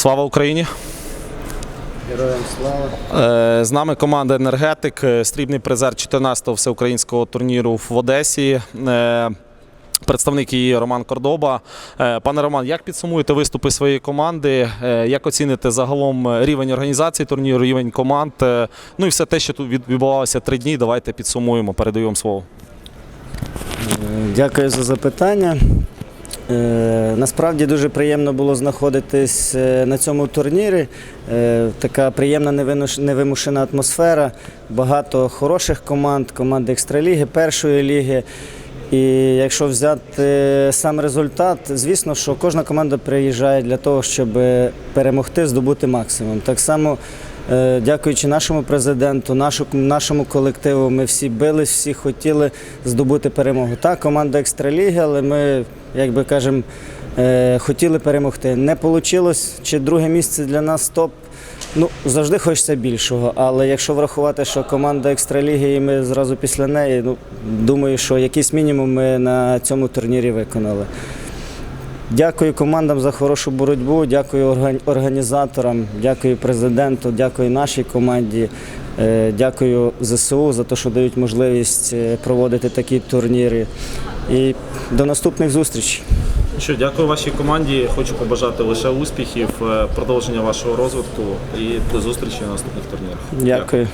Слава Україні! Героям слава. Е, З нами команда Енергетик, е, срібний призер 14-го всеукраїнського турніру в Одесі. Е, Представник її Роман Кордоба. Пане Роман, як підсумуєте виступи своєї команди? Як оціните загалом рівень організації турніру, рівень команд? Ну і все те, що тут відбувалося три дні. Давайте підсумуємо. Передаю вам слово. Дякую за запитання. Е, Насправді дуже приємно було знаходитись е, на цьому турнірі. Е, Така приємна невимушена атмосфера. Багато хороших команд, команди екстраліги, першої ліги. І якщо взяти сам результат, звісно, що кожна команда приїжджає для того, щоб перемогти, здобути максимум. Так само, дякуючи нашому президенту, нашому колективу, ми всі бились, всі хотіли здобути перемогу. Так, команда екстраліги, але ми, як би кажемо, е, хотіли перемогти. Не вийшло, чи друге місце для нас топ. Ну, завжди хочеться більшого, але якщо врахувати, що команда екстраліги, і ми зразу після неї, ну думаю, що якийсь мінімум ми на цьому турнірі виконали. Дякую командам за хорошу боротьбу, дякую орган- організаторам, дякую президенту, дякую нашій команді, е, дякую ЗСУ за те, що дають можливість е, проводити такі турніри. І до наступних зустрічей. Що, дякую вашій команді. Хочу побажати лише успіхів, е, продовження вашого розвитку і до зустрічі на наступних турнірах. Дякую.